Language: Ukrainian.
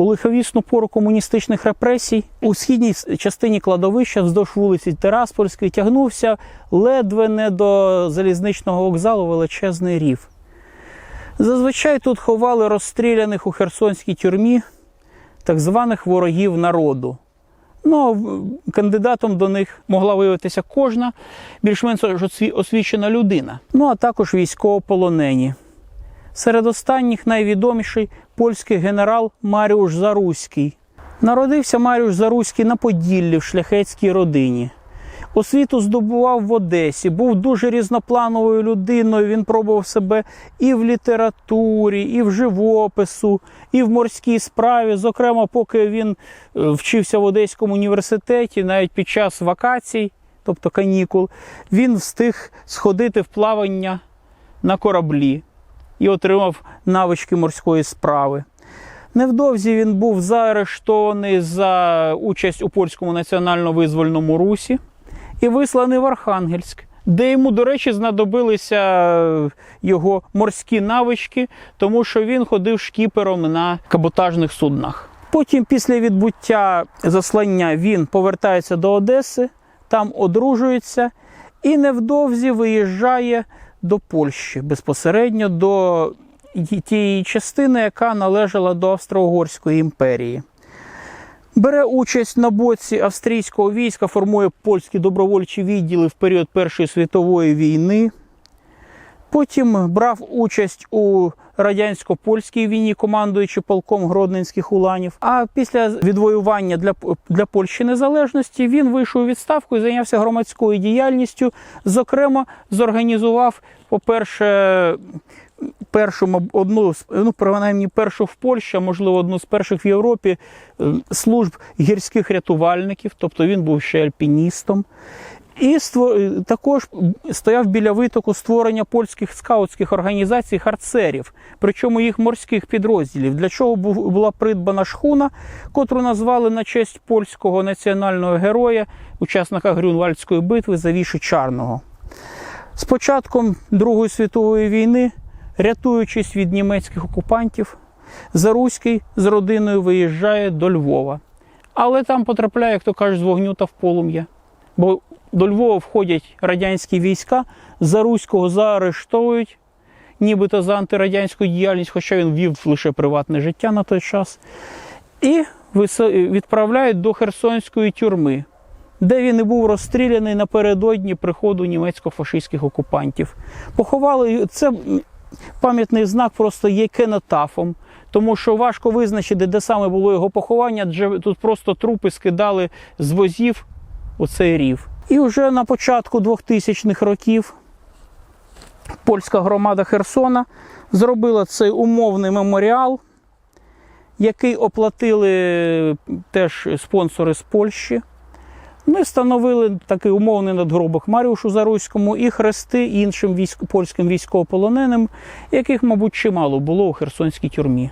У лиховісну пору комуністичних репресій у східній частині кладовища вздовж вулиці Тераспольської тягнувся ледве не до залізничного вокзалу величезний рів. Зазвичай тут ховали розстріляних у херсонській тюрмі так званих ворогів народу. Ну, кандидатом до них могла виявитися кожна більш-менш освічена людина, ну а також військовополонені. Серед останніх найвідоміший польський генерал Маріуш Заруський. Народився Маріуш Заруський на Поділлі в шляхетській родині. Освіту здобував в Одесі, був дуже різноплановою людиною. Він пробував себе і в літературі, і в живопису, і в морській справі. Зокрема, поки він е, вчився в Одеському університеті, навіть під час вакацій, тобто канікул, він встиг сходити в плавання на кораблі і отримав навички морської справи. Невдовзі він був заарештований за участь у польському національно-визвольному русі і висланий в Архангельськ, де йому, до речі, знадобилися його морські навички, тому що він ходив шкіпером на каботажних суднах. Потім, після відбуття заслання, він повертається до Одеси, там одружується і невдовзі виїжджає до Польщі безпосередньо до тієї частини, яка належала до Австро-Угорської імперії. Бере участь на боці австрійського війська, формує польські добровольчі відділи в період Першої світової війни. Потім брав участь у радянсько-польській війні, командуючи полком гродненських уланів. А після відвоювання для, для Польщі незалежності він вийшов у відставку і зайнявся громадською діяльністю. Зокрема, зорганізував, по-перше, першу одну ну, принаймні першу в Польщі, а можливо, одну з перших в Європі е, служб гірських рятувальників, тобто він був ще альпіністом. І також стояв біля витоку створення польських скаутських організацій харцерів, причому їх морських підрозділів, для чого була придбана шхуна, котру назвали на честь польського національного героя, учасника Грюнвальдської битви Завіші Чарного. З початком Другої світової війни, рятуючись від німецьких окупантів, Заруський з родиною виїжджає до Львова. Але там потрапляє, як то кажуть, з вогню та в полум'я. Бо до Львова входять радянські війська, Заруського заарештовують, нібито за антирадянську діяльність, хоча він вів лише приватне життя на той час. І відправляють до Херсонської тюрми, де він і був розстріляний напередодні приходу німецько-фашистських окупантів. Поховали це пам'ятний знак просто є кенотафом, тому що важко визначити, де саме було його поховання, адже тут просто трупи скидали з возів у цей рів. І вже на початку 2000-х років польська громада Херсона зробила цей умовний меморіал, який оплатили теж спонсори з Польщі. Ми встановили такий умовний надгробок Маріушу Заруському і хрести іншим військ... польським військовополоненим, яких, мабуть, чимало було у херсонській тюрмі.